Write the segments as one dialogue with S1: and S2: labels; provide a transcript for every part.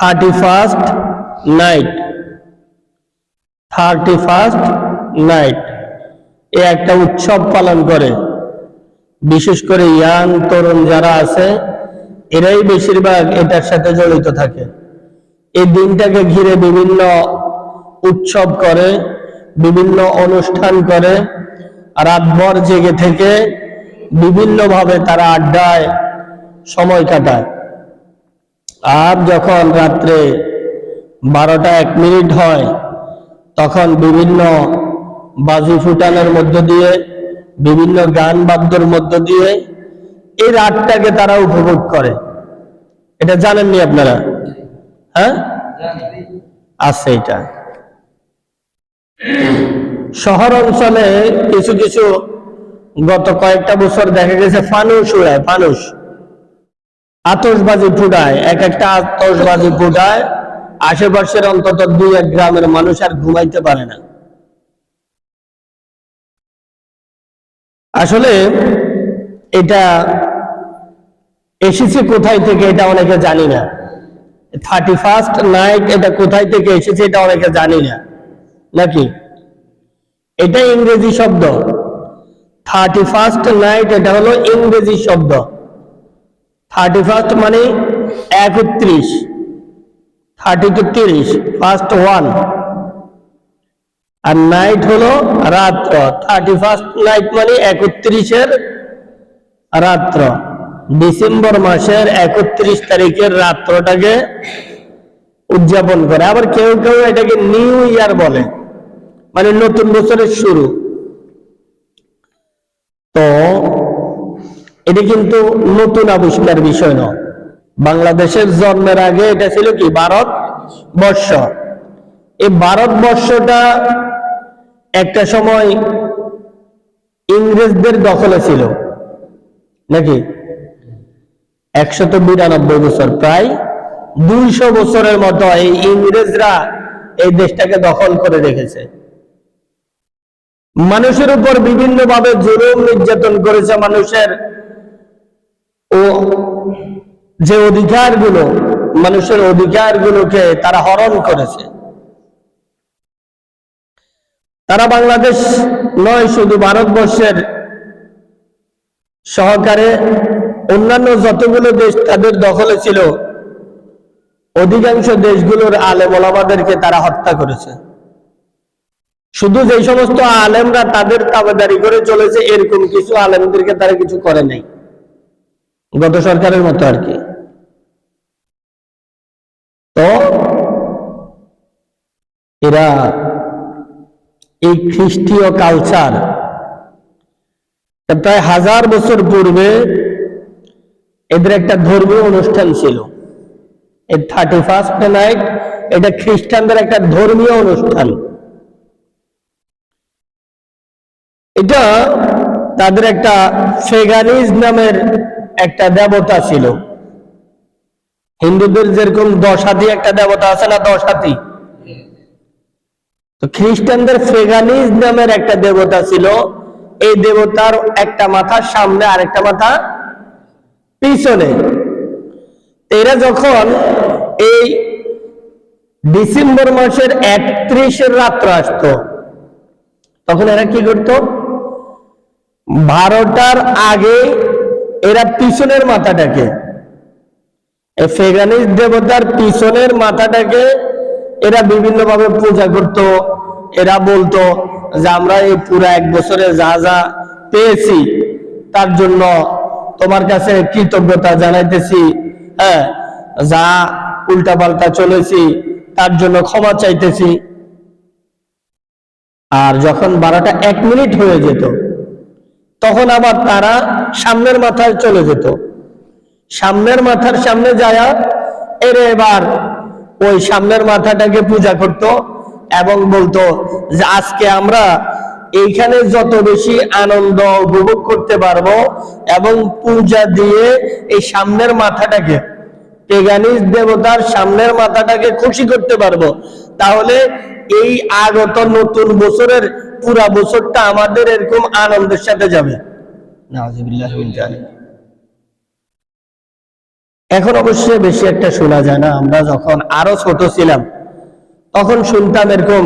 S1: Thirty first night. Thirty first night. এ একটা উৎসব পালন করে। বিশেষ করে ইয়াং তরুণ যারা আছে, এরাই বেশিরভাগ এটার সাথে জড়িত থাকে। এই দিনটাকে ঘিরে বিভিন্ন উৎসব করে, বিভিন্ন অনুষ্ঠান করে। রাতভর জেগে থেকে বিভিন্নভাবে তারা আড্ডায় সময় কাটায়। আর যখন রাত্রে বারোটা এক মিনিট হয়, তখন বিভিন্ন বাজি ফুটানোর মধ্য দিয়ে, বিভিন্ন গান বাদ্যর মধ্য দিয়ে এই রাতটাকে তারা উপভোগ করে। এটা জানেননি আপনারা? হ্যাঁ? আছে এটা। শহর অঞ্চলে কিছু কিছু গত কয়েকটা বছর দেখা গেছে ফানুস উড়ায়, ফানুস। আতসবাজি ফুটায়, এক একটা আতসবাজি ফুটায়, আশেপাশের অন্তত দুই এক গ্রামের মানুষ আর ঘুমাইতে পারে না। আসলে এটা এসেছে কোথায় থেকে এটা অনেকে জানি না। থার্টি ফার্স্ট নাইট এটা কোথায় থেকে এসেছে এটা অনেকে জানি না। নাকি? এটা ইংরেজি শব্দ। থার্টি ফার্স্ট নাইট এটা হলো ইংরেজি শব্দ। থার্টি ফার্স্ট মানে একত্রিশ, থার্টি টু তিরিশ ফার্স্ট ওয়ান আর নাইট হলো রাত্র, থার্টি ফার্স্ট নাইট মানে একত্রিশের রাত্র। ডিসেম্বর মাসের একত্রিশ তারিখের রাত্রটাকে উদযাপন করে। আবার কেউ কেউ এটাকে নিউ ইয়ার বলে মানে নতুন বছরের শুরু। তো এটা কিন্তু নতুন আবিষ্কার বিষয় নয়। বাংলাদেশের জন্মের আগে এটা ছিল কি? ভারত বর্ষ এই ভারতবর্ষটা একটা সময় ইংরেজদের দখলে ছিল। নাকি? একশত বিরানব্বই বছর, প্রায় দুইশো বছরের মতো এই ইংরেজরা এই দেশটাকে দখল করে রেখেছে। মানুষের উপর বিভিন্নভাবে জুলুম নির্যাতন করেছে মানুষের ও যে অধিকারগুলো, মানুষের অধিকারগুলোকে তারা হরণ করেছে। তারা বাংলাদেশ নয়, শুধু ভারতবর্ষের সহকারে অন্যান্য যতগুলো দেশ তাদের দখলে ছিল, অধিকাংশ দেশগুলোর আলেম ওলামাদেরকে তারা হত্যা করেছে। শুধু যে সমস্ত আলেমরা তাদের তাবেদারি করে চলেছে, এরকম কিছু আলেমদেরকে তারা কিছু করে নাই। গত সরকারের মতো আর কি। তো এরা এই খ্রিস্টীয় কালচার প্রায় হাজার বছর পূর্বে এদের একটা ধর্মীয় অনুষ্ঠান ছিল। এই থার্টি ফার্স্ট নাইট এটা খ্রিস্টানদের একটা ধর্মীয় অনুষ্ঠান। এটা তাদের একটা ফেগানিজ নামের একটা দেবতা ছিল। হিন্দুদের যেরকম দশ হাতি একটা দেবতা আছে না দশ হাতি তো খ্রিস্টানদের ফেগানিজ নামের একটা দেবতা ছিল। এই দেবতার একটা মাথার সামনে, আরেকটা মাথা পিছনে। এরা যখন এই ডিসেম্বর মাসের একত্রিশের রাত্র আসতো, তখন এরা কি করতো? বারোটার আগে এরা পিছনের মাথাটাকে। ফেগানিস দেবতার পিছনের মাথাটাকে এরা বিভিন্ন ভাবে পূজা করত। এরা বলতো যে, আমরা এই পুরা এক বছরে যা যা পেয়েছি, তার জন্য তোমার কাছে কৃতজ্ঞতা জানাইতেছি। হ্যাঁ যা উল্টাপাল্টা চলেছি, তার জন্য ক্ষমা চাইতেছি। আর যখন বারোটা এক মিনিট হয়ে যেত তখন আবার তারা সামনের মাথায় চলে যেত। সামনের মাথার সামনে যায় এরে এবার ওই সামনের মাথাটাকে পূজা করত এবং বলতো যে আজকে আমরা এইখানে যত বেশি আনন্দ উপভোগ করতে পারব এবং পূজা দিয়ে এই সামনের মাথাটাকে, পেগানিস দেবতার সামনের মাথাটাকে খুশি করতে পারব। তাহলে এই আগত নতুন বছরের পুরা বছরটা আমাদের এরকম আনন্দের সাথে যাবে। এখন অবশ্যই বেশি একটা শোনা যায় না আমরা যখন আরও ছোট ছিলাম তখন শুনতাম এরকম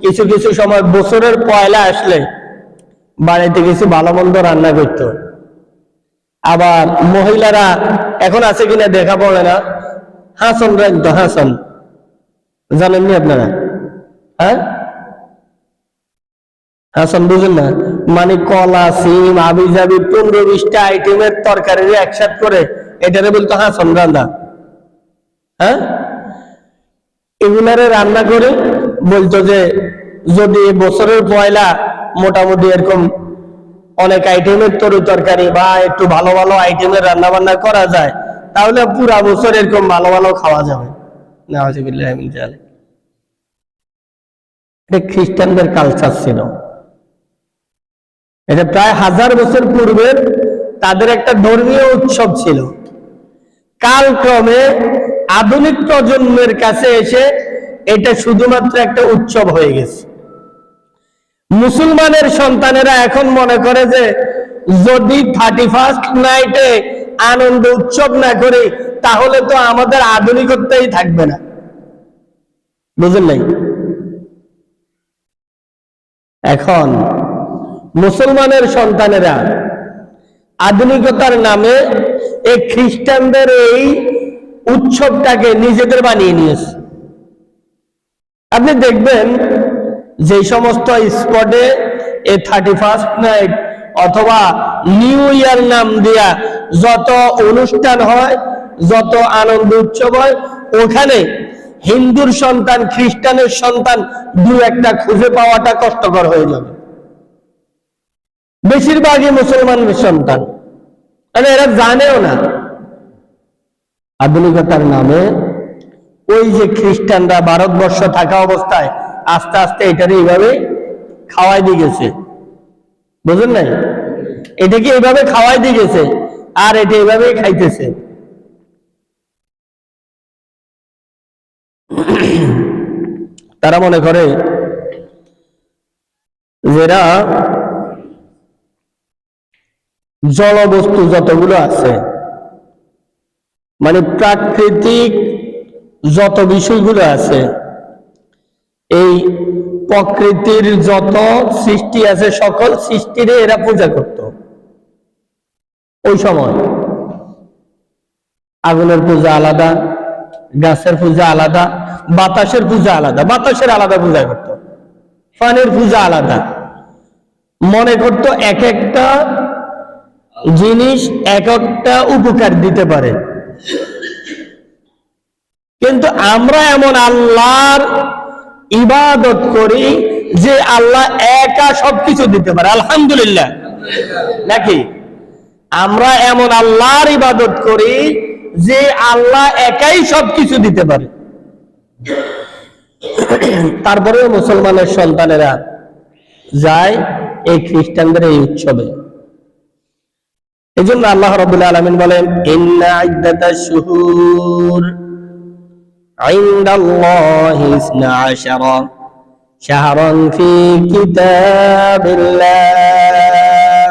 S1: কিছু কিছু সময় বছরের পয়লা আসলে বাড়িতে কিছু ভালো মন্দ রান্না করত। আবার মহিলারা এখন আছে কিনা দেখা পড়ে না। হাসন রাখতো হাসন। জানেননি আপনারা? হ্যাঁ? হাসান, বুঝেন না? মানে কলা, সিম আবি জাবি পনেরো বিশটা আইটেমের তরকারি একসাথে করে, এটারে বলতো হাসান রান্না। হ্যাঁ? এগুলারে রান্না করে বলতো যে, যদি বছরের পয়লা মোটামুটি এরকম অনেক আইটেমের তরু তরকারি বা একটু ভালো ভালো আইটেমের রান্না বান্না করা যায়, তাহলে পুরা বছর এরকম ভালো ভালো খাওয়া যাবে। এটা খ্রিস্টানদের কালচার ছিল। এটা প্রায় হাজার বছর পূর্বের তাদের একটা ধর্মীয় উৎসব ছিল। কালক্রমে আধুনিক প্রজন্মের কাছে এসে এটা শুধুমাত্র একটা উৎসব হয়ে গেছে। মুসলমানের সন্তানেরা এখন মনে করে যে যদি থার্টি ফার্স্ট নাইটে আনন্দ উৎসব না করি, তাহলে তো আমাদের আধুনিকত্বই থাকবে না। বুঝলেন এখন মুসলমানের সন্তানেরা, আধুনিকতার নামে এই খ্রিস্টানদের এই উৎসবটাকে নিজেদের বানিয়ে নিয়েছে। আপনি দেখবেন যে সমস্ত স্পটে এ থার্টি ফার্স্ট নাইট অথবা নিউ ইয়ার নাম দিয়া যত অনুষ্ঠান হয়, যত আনন্দ উৎসব হয়, ওখানে হিন্দুর সন্তান, খ্রিস্টানের সন্তান দু একটা খুঁজে পাওয়াটা কষ্টকর হয়ে যাবে। বেশিরভাগই মুসলমানের সন্তান। মানে এরা জানেও না। আধুনিকতার নামে ওই যে খ্রিস্টানরা ভারতবর্ষ থাকা অবস্থায় আস্তে আস্তে এটার এইভাবে খাওয়াই দিয়ে গেছে। বুঝলেন নাই? এটাকে এইভাবে খাওয়াই দিয়ে গেছে আর এটা এইভাবেই খাইতেছে। তারা মনে করে যেরা জলবস্তু যতগুলো আছে মানে প্রাকৃতিক যত বিষয়গুলো আছে, এই প্রকৃতির যত সৃষ্টি আছে, সকল সৃষ্টিরে এরা পূজা করত। ওই সময় আগুনের পূজা আলাদা, গাছের পূজা আলাদা, বাতাসের পূজা আলাদা, বাতাসের আলাদা পূজা করত। পানির পূজা আলাদা। মনে করতো এক একটা জিনিস এক একটা উপকার দিতে পারে। কিন্তু আমরা এমন আল্লাহর ইবাদত করি যে আল্লাহ একা সবকিছু দিতে পারে। আলহামদুলিল্লাহ। নাকি? আমরা এমন আল্লাহর ইবাদত করি যে আল্লাহ একাই সবকিছু দিতে পারে। তারপরেও মুসলমানের সন্তানেরা যায় এই খ্রিস্টানদের এই উৎসবে। এই জন্য আল্লাহ রবুল্লা আলমিন বলেন ইন্না ইদ্দাতাশ শুহুর عند الله اثنا عشر شهرا في كتاب الله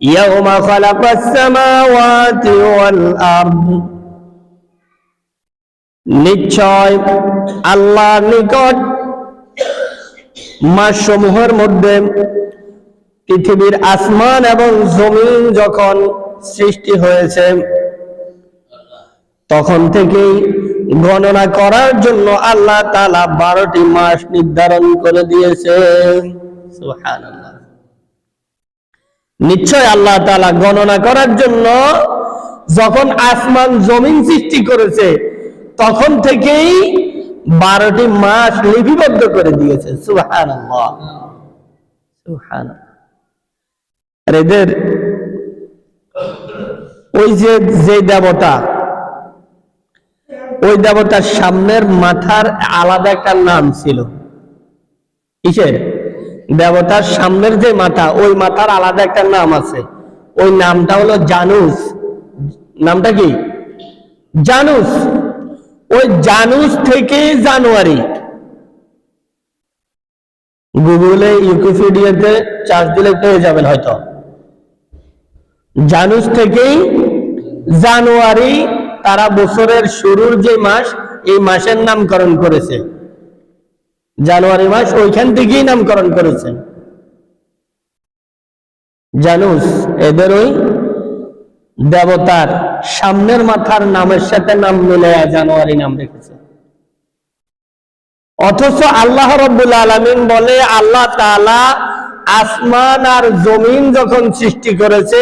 S1: يوم خلق السماوات والأرض নিশ্চয় আল্লাহর নিকট মাসসমূহের মধ্যে পৃথিবীর আসমান এবং জমিন যখন সৃষ্টি হয়েছে, তখন থেকেই গণনা করার জন্য আল্লাহ তালা বারোটি মাস নির্ধারণ করে দিয়েছে। নিশ্চয় আল্লাহ তালা গণনা করার জন্য যখন আসমান, জমিন সৃষ্টি করেছে, তখন থেকেই বারোটি মাস লিপিবদ্ধ করে দিয়েছে। সুহান সুহান আর এদের ওই যে যে দেবতা, ওই দেবতার সামনের মাথার আলাদা একটা নাম ছিল। কিসের? দেবতার সামনের যে মাথা, ওই মাথার আলাদা একটা নাম আছে। ওই নামটা হলো জানুস। নামটা কি? জানুস। ওই জানুস থেকে জানুয়ারি। গুগলে, ইউকিপিডিয়াতে চার্জ দিলে পেয়ে যাবেন হয়তো। জানুস থেকেই জানুয়ারি, তারা বছরের শুরুর যে মাস, এই মাসের নামকরণ করেছে। জানুয়ারি মাস ওইখান থেকেই নামকরণ করেছে। জানুস এদের ওই দেবতার সামনের মাথার নামের সাথে নাম মিলে জানুয়ারি নাম রেখেছে। অথচ আল্লাহ রব্বুল আলমিন বলে, আল্লাহ তাআলা আসমান আর জমিন যখন সৃষ্টি করেছে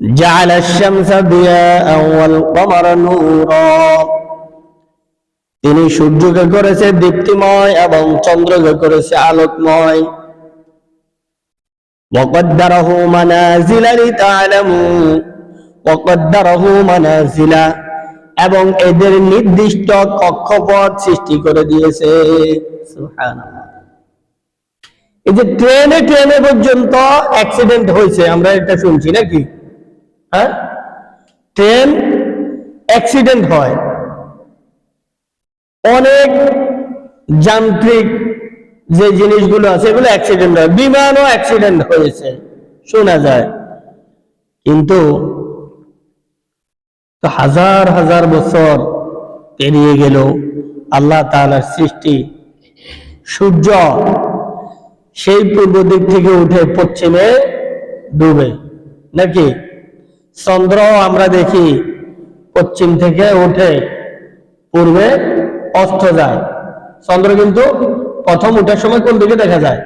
S1: جعل الشمس ضياء والقمر نورا তিনি সূর্যকে করেছে দীপ্তিময় এবং চন্দ্রকে করেছে আলোকময় وقدره منازل لتعلموا وقدره منازل এবং এদের নির্দিষ্ট কক্ষপথ সৃষ্টি করে দিয়েছে সুবহানাল্লাহ। এই যে ট্রেনে ট্রেনে পর্যন্ত অ্যাক্সিডেন্ট হয়েছে আমরা এটা শুনছি নাকি হ্যাঁ? ট্রেন অ্যাক্সিডেন্ট হয়। অনেক যান্ত্রিক যে জিনিসগুলো আছে, এগুলো অ্যাক্সিডেন্ট হয়। বিমানও অ্যাক্সিডেন্ট হয়েছে, শোনা যায়। কিন্তু হাজার হাজার বছর পেরিয়ে গেল, আল্লাহ তালার সৃষ্টি সূর্য সেই পূর্ব দিক থেকে উঠে পশ্চিমে ডুবে, নাকি? চন্দ্র আমরা দেখি পশ্চিম থেকে উঠে পূর্বে অস্ত যায়। চন্দ্র কিন্তু প্রথম উঠার সময় কোন দিকে দেখা যায়?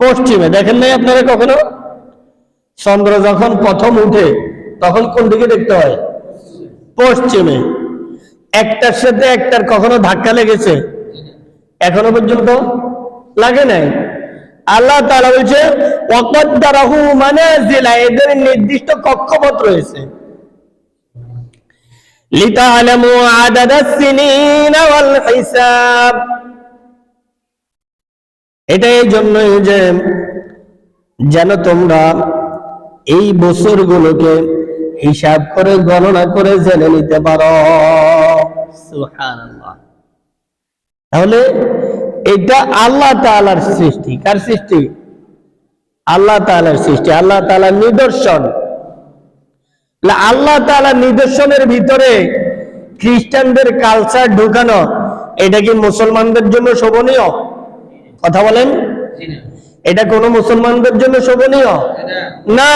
S1: পশ্চিমে। দেখেন নাই আপনারা কখনো? চন্দ্র যখন প্রথম উঠে, তখন কোন দিকে দেখতে হয়? পশ্চিমে। একটার সাথে একটার কখনো ধাক্কা লেগেছে? এখনও পর্যন্ত লাগে নাই। আল্লাহ তাআলা বলছে ওয়াকাদ্দারাহু মানাজিলা এদের নির্দিষ্ট কক্ষপথ রয়েছে। লিতাআলামু আদাদাস ওয়াল হিসাব। এটা এই জন্যই যে, যেন তোমরা এই বছরগুলোকে হিসাব করে গণনা করে জেনে নিতে পারো। সুবহানাল্লাহ। তাহলে এটা আল্লাহ তাআলার সৃষ্টি। কার সৃষ্টি? আল্লাহ তাআলার সৃষ্টি। আল্লাহ তাআলার নিদর্শন। আল্লাহ তাআলার নিদর্শনের ভিতরে খ্রিস্টানদের কালচার ঢুকানো এটা কি মুসলমানদের জন্য শোভনীয়? কথা বলেন। এটা কোন মুসলমানদের জন্য শোভনীয়? না।